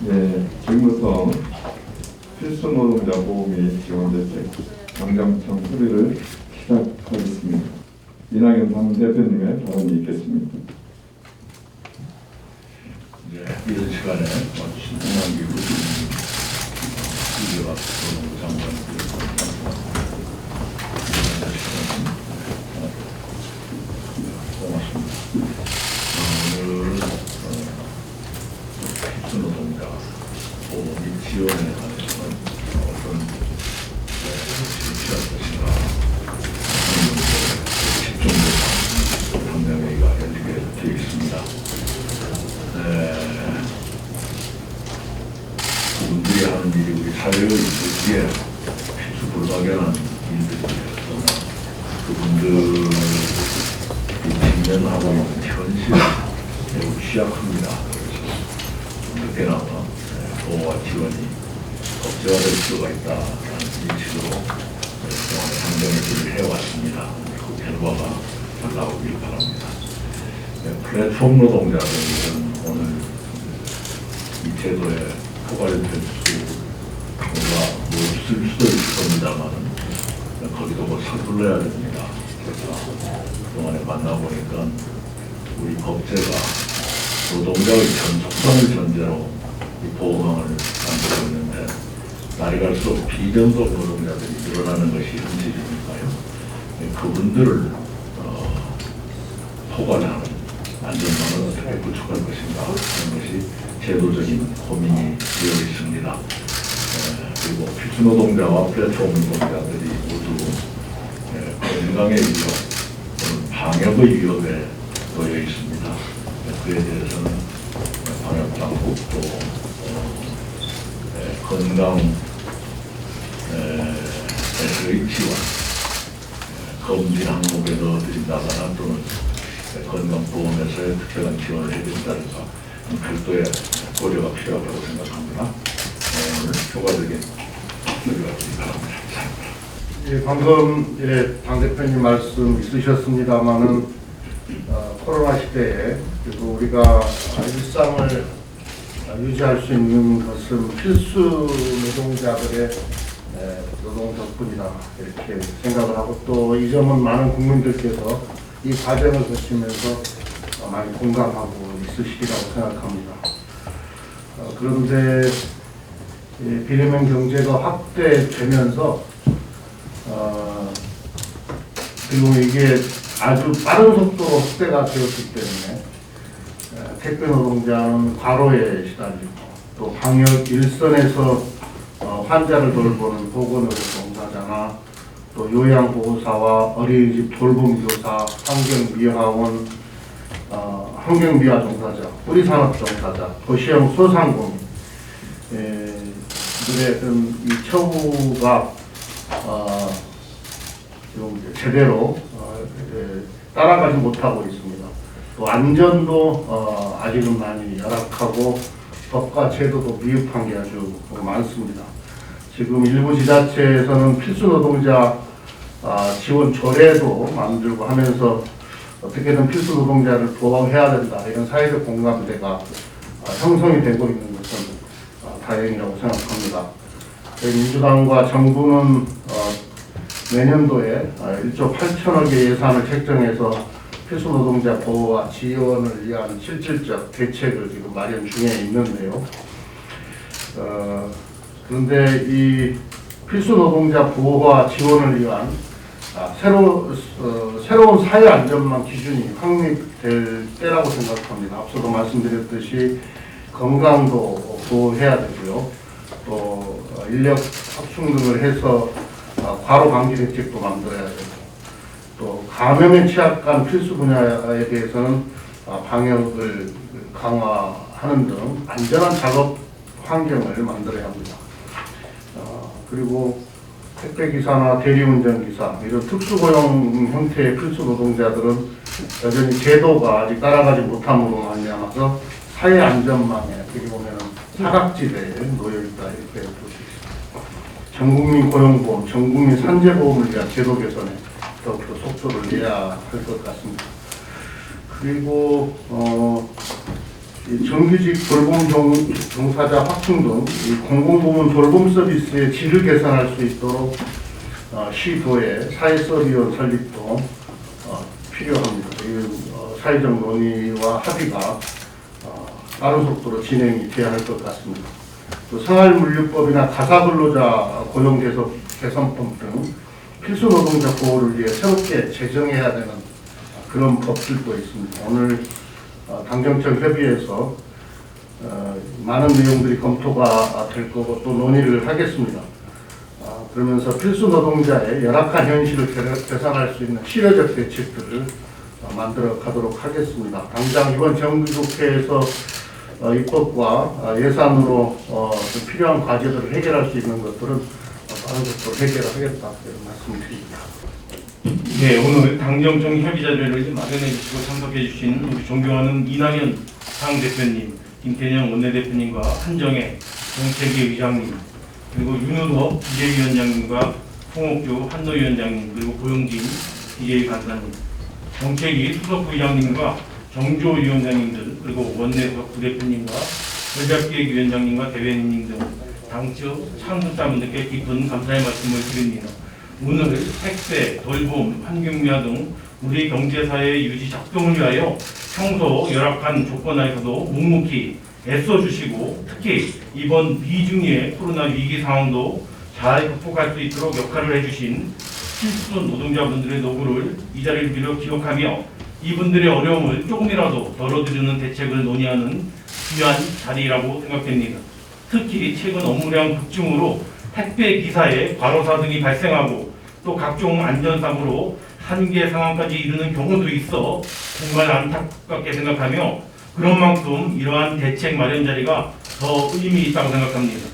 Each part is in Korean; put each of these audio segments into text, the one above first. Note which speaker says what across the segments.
Speaker 1: 지금부터 필수 노동자 보험이 지원 대책 당장청 소리를 시작하겠습니다. 이낙연 당대표님의 발언이 있겠습니다.
Speaker 2: 이제 이런 시간에 신동환 기부 이재박 노동부 장관 고맙습니다. 어, 오늘 필수 노동자 보험이 지원에 관해서는 어떤 조치를 취할 것인가 하는 문제에 집중돼서 당장회의가 열리게 되어 있습니다. 네. 그분들이 하는 일이 우리 사회의 일부에 필수 불가결한 일들이었으나 그분들이 직면하고 있는 현실 매우 취약합니다. 그래서 늦게나마 네, 보호와 지원이 법제화될 필요가 있다는 인식으로 네, 그동안에 행정을 해왔습니다. 그 결과가 잘 나오길 바랍니다. 네, 플랫폼 노동자들은 오늘 이 제도에 포괄될 수가 없을 수도 있을 겁니다만 거기도 뭐 서둘러야 됩니다. 그래서 그동안에 만나보니까 우리 법제가 노동자의 전속성을 전제로 이 보호망을 만들고 있는데 날이 갈수록 비전속 노동자들이 늘어나는 것이 현실이니까요. 네, 그분들을 어, 포괄하는 안전망을 어떻게 구축할 것인가 하는 것이 제도적인 고민이 되어 있습니다. 에, 그리고 필수 노동자와 플랫폼 노동자들이 모두 에, 건강의 위협, 방역의 위협에 그에 대해서는 또 어, 에, 건강 에, 에서의 지원, 에, 검진 항목에 넣어드린다거나 또는 건강보험에서의 특별한 지원을 해드린다든가 별도의 고려가 필요하다고 생각합니다. 어, 오늘 효과적인 들어가기 바랍니다.
Speaker 3: 예, 방금 예, 당 대표님 말씀 있으셨습니다만은 어, 코로나 시대에 그리고 우리가 일상을 유지할 수 있는 것은 필수 노동자들의 에, 노동 덕분이다 이렇게 생각을 하고 또 이 점은 많은 국민들께서 이 과정을 거치면서 어, 많이 공감하고 있으시리라고 생각합니다. 어, 그런데 이 비대면 경제가 확대되면서 어, 그리고 이게 아주 빠른 속도로 확대가 되었기 때문에 에, 택배 노동자는 과로에 시달리고 또 방역 일선에서 어, 환자를 돌보는 보건의료 종사자나 또 요양보호사와 어린이집 돌봄교사, 환경미화원, 어, 환경미화 종사자, 우리산업 종사자, 도시형 소상공인 에, 들의 처우가 어, 지금 제대로 어, 예, 따라가지 못하고 있습니다. 또 안전도 어, 아직은 많이 열악하고 법과 제도도 미흡한 게 아주 많습니다. 지금 일부 지자체에서는 필수 노동자 아, 지원 조례도 만들고 하면서 어떻게든 필수 노동자를 보호해야 된다 이런 사회적 공감대가 아, 형성이 되고 있는 것은 아, 다행이라고 생각합니다. 민주당과 정부는 어, 내년도에 아, 1조 8천억의 예산을 책정해서 필수 노동자 보호와 지원을 위한 실질적 대책을 지금 마련 중에 있는데요. 어, 그런데 이 필수 노동자 보호와 지원을 위한 아, 새로, 어, 새로운 사회 안전망 기준이 확립될 때라고 생각합니다. 앞서도 말씀드렸듯이 건강도 보호해야 되고요. 또 어, 인력 확충 등을 해서 어, 과로 방지 대책도 만들어야 되고 또 감염에 취약한 필수 분야에 대해서는 어, 방역을 강화하는 등 안전한 작업 환경을 만들어야 합니다. 어, 그리고 택배기사나 대리운전기사 이런 특수고용 형태의 필수 노동자들은 여전히 제도가 아직 따라가지 못함으로 말미암아서 사회 안전망에 어떻게 보면 사각지대에 놓여 있다 이렇게 볼수 있습니다. 전국민 고용보험, 전국민 산재보험을 위한 제도 개선에 더욱더 속도를 내야 할 것 같습니다. 그리고 어, 이 정규직 돌봄 종- 종사자 확충 등이 공공부문 돌봄 서비스의 질을 개선할 수 있도록 어, 시도의 사회서비원 설립도 어, 필요합니다. 이 어, 사회적 논의와 합의가 어, 빠른 속도로 진행이 돼야 할 것 같습니다. 또 생활물류법이나 가사근로자 고용 개선, 개선법 등 필수 노동자 보호를 위해 새롭게 제정해야 되는 그런 법들도 있습니다. 오늘 어, 당정청 협의에서 어, 많은 내용들이 검토가 될 거고 또 논의를 하겠습니다. 아, 그러면서 필수 노동자의 열악한 현실을 개- 개선할 수 있는 실효적 대책들을 어, 만들어 가도록 하겠습니다. 당장 이번 정기국회에서 어, 입법과 어, 예산으로 어, 좀 필요한 과제들을 해결할 수 있는 것들은 어, 빠른 속도로 해결하겠다 이런 말씀드립니다.
Speaker 4: 네, 오늘 당정청 협의 자료를 마련해 주시고 참석해 주신 우리 존경하는 이낙연 당 대표님, 김태년 원내대표님과 한정혜 정책위 의장님, 그리고 윤우덕 비대위원장님과 홍옥주 한노위원장님, 그리고 고용진 비대위 간사님, 정책위 수석부 의장님과 정조 위원장님들, 그리고 원내석 부대표님과 전략기획위원장님과 대변인님 등 당측 창립자분들께 깊은 감사의 말씀을 드립니다. 오늘 택배, 돌봄, 환경미화 등 우리 경제사회의 유지 작동을 위하여 평소 열악한 조건 하에서도 묵묵히 애써주시고 특히 이번 비중의 코로나 위기 상황도 잘 극복할 수 있도록 역할을 해주신 필수 노동자분들의 노고를 이 자리를 빌어 기억하며 이분들의 어려움을 조금이라도 덜어드리는 대책을 논의하는 중요한 자리라고 생각됩니다. 특히 최근 업무량 급증으로 택배 기사에 과로사 등이 발생하고 또 각종 안전사고로 한계 상황까지 이르는 경우도 있어 정말 안타깝게 생각하며 그런 만큼 이러한 대책 마련 자리가 더 의미 있다고 생각합니다.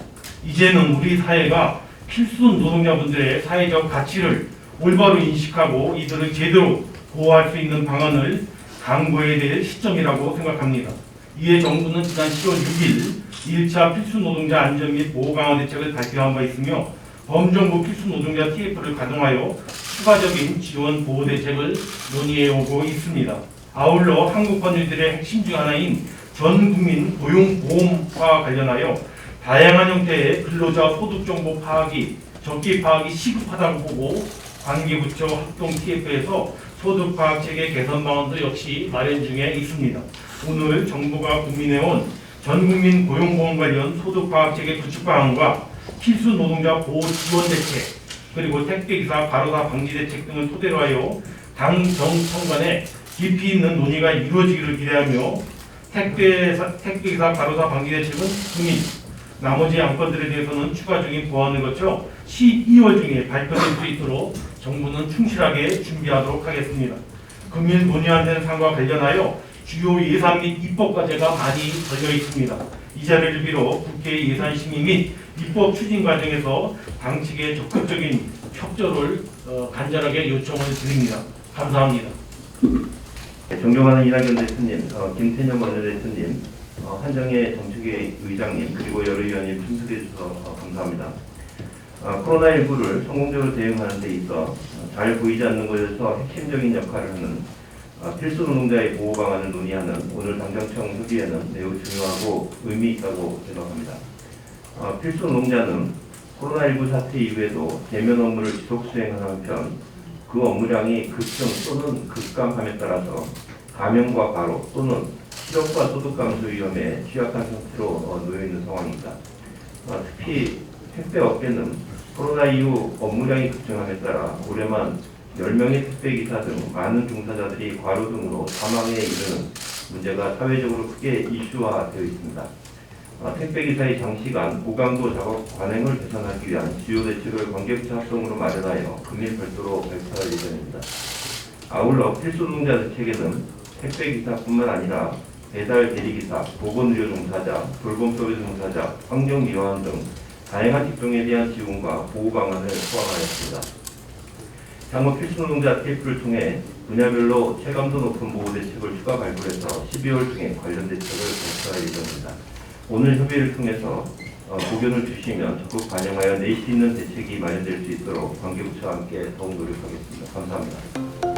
Speaker 4: 이제는 우리 사회가 필수 노동자분들의 사회적 가치를 올바로 인식하고 이들을 제대로 보호할 수 있는 방안을 강구해야 될 시점이라고 생각합니다. 이에 정부는 지난 10월 6일 1차 필수 노동자 안전 및 보호 강화 대책을 발표한 바 있으며 범정부 필수 노동자 TF를 가동하여 추가적인 지원 보호 대책을 논의해 오고 있습니다. 아울러 한국 법률들의 핵심 중 하나인 전 국민 고용 보험과 관련하여 다양한 형태의 근로자 소득 정보 파악이 적기 파악이 시급하다고 보고 관계부처 합동 TF에서 소득 파악 체계 개선 방안도 역시 마련 중에 있습니다. 오늘 정부가 고민해온 전국민 고용보험 관련 소득 파악 체계 구축 방안과 필수 노동자 보호 지원 대책 그리고 택배기사 과로사 방지 대책 등을 토대로 하여 당 정청 간에 깊이 있는 논의가 이루어지기를 기대하며 택배사, 택배기사 과로사 방지 대책은 국민 나머지 안건들에 대해서는 추가적인 보완을 거쳐 12월 중에 발표될 수 있도록 정부는 충실하게 준비하도록 하겠습니다. 금일 논의하는 사항과 관련하여 주요 예산 및 입법 과제가 많이 걸려 있습니다. 이 자리를 빌어 국회 예산 심의 및 입법 추진 과정에서 당 측의 적극적인 협조를 어, 간절하게 요청을 드립니다. 감사합니다.
Speaker 5: 네, 존경하는 이낙연 대표님, 어, 김태년 원내대표님, 어, 한정혜 정책위 의장님, 그리고 여러 위원님 참석해 주셔서 어, 감사합니다. 어, 코로나19를 성공적으로 대응하는 데 있어 어, 잘 보이지 않는 곳에서 핵심적인 역할을 하는 어, 필수 노동자의 보호 방안을 논의하는 오늘 당정청 협의회는 매우 중요하고 의미 있다고 생각합니다. 어, 필수 노동자는 코로나19 사태 이후에도 대면 업무를 지속 수행하는 한편 그 업무량이 급증 또는 급감함에 따라서 감염과 과로 또는 실업과 소득 감소 위험에 취약한 상태로 어, 놓여 있는 상황입니다. 어, 특히 택배 업계는 코로나 이후 업무량이 급증함에 따라 올해만 10명의 택배 기사 등 많은 종사자들이 과로 등으로 사망에 이르는 문제가 사회적으로 크게 이슈화되어 있습니다. 어, 택배 기사의 장시간 고강도 작업 관행을 개선하기 위한 주요 대책을 관계부처 합동으로 마련하여 금일 별도로 발표할 예정입니다. 아울러 필수 노동자 대책에는 택배 기사뿐만 아니라 배달 대리기사, 보건의료 종사자, 돌봄 서비스 종사자, 환경미화원 등 다양한 직종에 대한 지원과 보호 방안을 포함하였습니다. 향후 필수 노동자 TF를 통해 분야별로 체감도 높은 보호 대책을 추가 발굴해서 12월 중에 관련 대책을 발표할 예정입니다. 오늘 협의를 통해서 어, 고견을 주시면 적극 반영하여 내실 있는 대책이 마련될 수 있도록 관계부처와 함께 더욱 노력하겠습니다. 감사합니다.